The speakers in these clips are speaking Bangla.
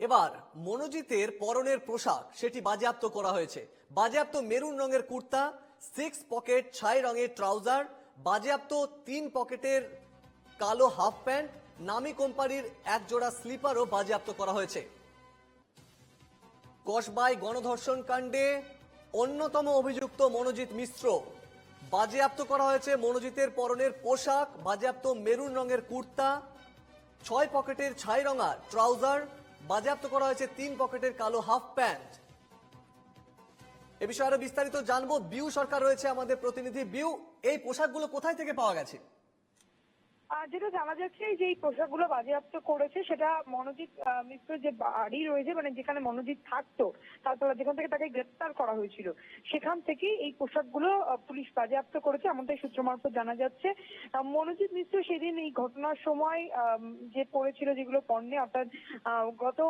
এবার, মনোজিতের পরনের পোশাক, সেটি বাজেয়াপ্ত করা হয়েছে। বাজেয়াপ্ত মেরুন রঙের কুর্তা সিক্স পকেট ছাই রঙের ট্রাউজার বাজেয়াপ্ত তিন পকেটের কালো হাফ প্যান্ট নামি কোম্পানির এক জোড়া স্লিপারও বাজেয়াপ্ত করা হয়েছে। কসবাই গণধর্ষণ কাণ্ডে অন্যতম অভিযুক্ত মনোজিৎ মিশ্র। বাজেয়াপ্ত করা হয়েছে মনোজিতের পরনের পোশাক, বাজেয়াপ্ত মেরুন রঙের কুর্তা, ছয় পকেটের ছাই রঙা ট্রাউজার বাজেয়াপ্ত করা হয়েছে তিন পকেটের কালো হাফ প্যান্ট। এ বিষয়ে আরও বিস্তারিত জানব। বিউ সরকার রয়েছে আমাদের প্রতিনিধি। বিউ, এই পোশাকগুলো কোথায় থেকে পাওয়া গেছে? যেটা জানা যাচ্ছে যে এই পোশাকগুলো বাজেয়াপ্ত করেছে, সেটা মনোজিৎ মিশ্র যে বাড়ি রয়েছে মানে যেখানে মনোজিৎ থাকতো তারপর যেখান থেকে তাকে গ্রেপ্তার করা হয়েছিল, সেখান থেকে এই পোশাকগুলো পুলিশ বাজেয়াপ্ত করেছে এমনটাই সূত্র মারফত জানা যাচ্ছে। মনোজিৎ মিশ্র সেদিন এই ঘটনার সময় যে পড়েছিল যেগুলো পণ্যে, অর্থাৎ গত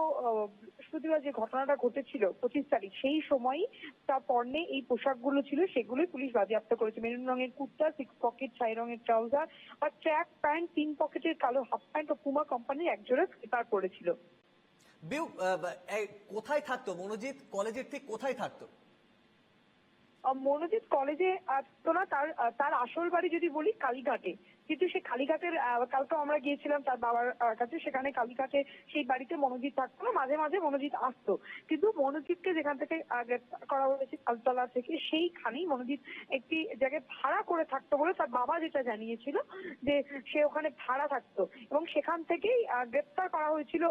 বৃহস্পতিবার যে ঘটনাটা ঘটেছিল, পঁচিশ তারিখ, সেই সময়ই তার পণ্যে এই পোশাকগুলো ছিল, সেগুলোই পুলিশ বাজেয়াপ্ত করেছে। মেরুন রঙের কুর্তা সিক্স পকেট ছাই রঙের ট্রাউজার আর ট্র্যাক প্যান্ট, তিন পকেটের কালো হাফ প্যান্ট ও পুমা কোম্পানির একজোড়া স্লিপার পরেছিল। বিউ কোথায় থাকতো মনোজিৎ? কলেজের ঠিক কোথায় থাকতো? মনোজিৎ কলেজে আসতো না তার তার আসল বাড়ি যদি বলি কালীঘাটে। কিন্তু সে কালীঘাটের কালকে আমরা গিয়েছিলাম তার বাবার কাছে সেখানে কালীঘাটে সেই বাড়িতে মনোজিৎ থাকতো না মাঝে মাঝে মনোজিৎ আসতো। কিন্তু মনোজিৎকে যেখান থেকে গ্রেপ্তার করা হয়েছে তালতলা থেকে সেইখানেই মনোজিৎ একটি জায়গায় ভাড়া করে থাকতো বলে তার বাবা যেটা জানিয়েছিল যে সে ওখানে ভাড়া থাকতো। এবং সেখান থেকেই গ্রেপ্তার করা হয়েছিল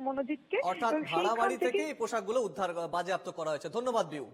মনোজিৎকে। অর্থাৎ ভাড়া বাড়ি থেকে পোশাকগুলো উদ্ধার বাজেয়াপ্ত করা হয়েছে। ধন্যবাদ বিউ।